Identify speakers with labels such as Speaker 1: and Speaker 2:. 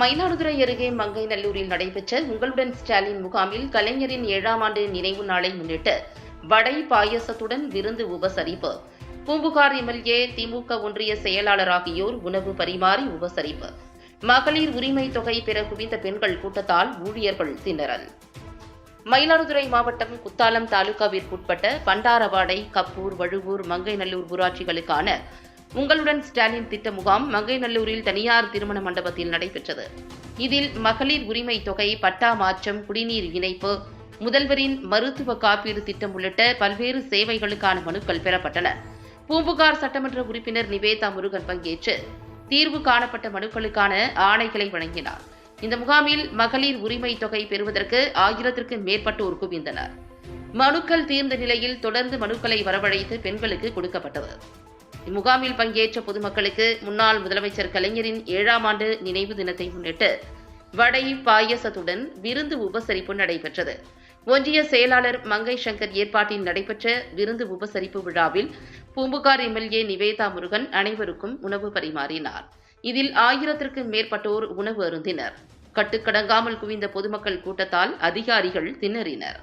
Speaker 1: மயிலாடுதுறை அருகே மங்கைநல்லூரில் நடைபெற்ற உங்களுடன் ஸ்டாலின் முகாமில் கலைஞரின் ஏழாம் ஆண்டு நினைவு நாளை முன்னிட்டு வடை பாயசத்துடன் விருந்து உபசரிப்பு. பூம்புகார் எம்எல்ஏ திமுக ஒன்றிய செயலாளர் ஆகியோர் உணவு பரிமாறி உபசரிப்பு. மகளிர் உரிமை தொகை பெற குவிந்த பெண்கள் கூட்டத்தால் ஊழியர்கள் திணறல். மயிலாடுதுறை மாவட்டம் குத்தாலம் தாலுகாவிற்குட்பட்ட பண்டாரவாடை கப்பூர் வழுவூர் மங்கைநல்லூர் ஊராட்சிகளுக்கான உங்களுடன் ஸ்டாலின் திட்ட முகாம் மங்கைநல்லூரில் தனியார் திருமண மண்டபத்தில் நடைபெற்றது. இதில் மகளிர் உரிமை தொகை பட்டா மாற்றம் குடிநீர் இணைப்பு முதல்வரின் மருத்துவ காப்பீடு திட்டம் உள்ளிட்ட பல்வேறு சேவைகளுக்கான மனுக்கள் பெறப்பட்டன. பூம்புகார் சட்டமன்ற உறுப்பினர் நிவேதா முருகன் பங்கேற்று தீர்வு காணப்பட்ட மனுக்களுக்கான ஆணைகளை வழங்கினார். இந்த முகாமில் மகளிர் உரிமை தொகை பெறுவதற்கு ஆயிரத்திற்கும் மேற்பட்டோர் குவிந்தனர். மனுக்கள் தீர்ந்த நிலையில் தொடர்ந்து மனுக்களை வரவழைத்து பெண்களுக்கு கொடுக்கப்பட்டது. இம்முகாமில் பங்கேற்ற பொதுமக்களுக்கு முன்னாள் முதலமைச்சர் கலைஞரின் ஏழாம் ஆண்டு நினைவு தினத்தை முன்னிட்டு வடை பாயசத்துடன் விருந்து உபசரிப்பு நடைபெற்றது. ஒன்றிய செயலாளர் மங்கை சங்கர் ஏற்பாட்டில் நடைபெற்ற விருந்து உபசரிப்பு விழாவில் பூம்புகார் எம்எல்ஏ நிவேதா முருகன் அனைவருக்கும் உணவு பரிமாறினார். இதில் ஆயிரத்திற்கும் மேற்பட்டோர் உணவு அருந்தினர். கட்டுக்கடங்காமல் குவிந்த பொதுமக்கள் கூட்டத்தால் அதிகாரிகள் திணறினர்.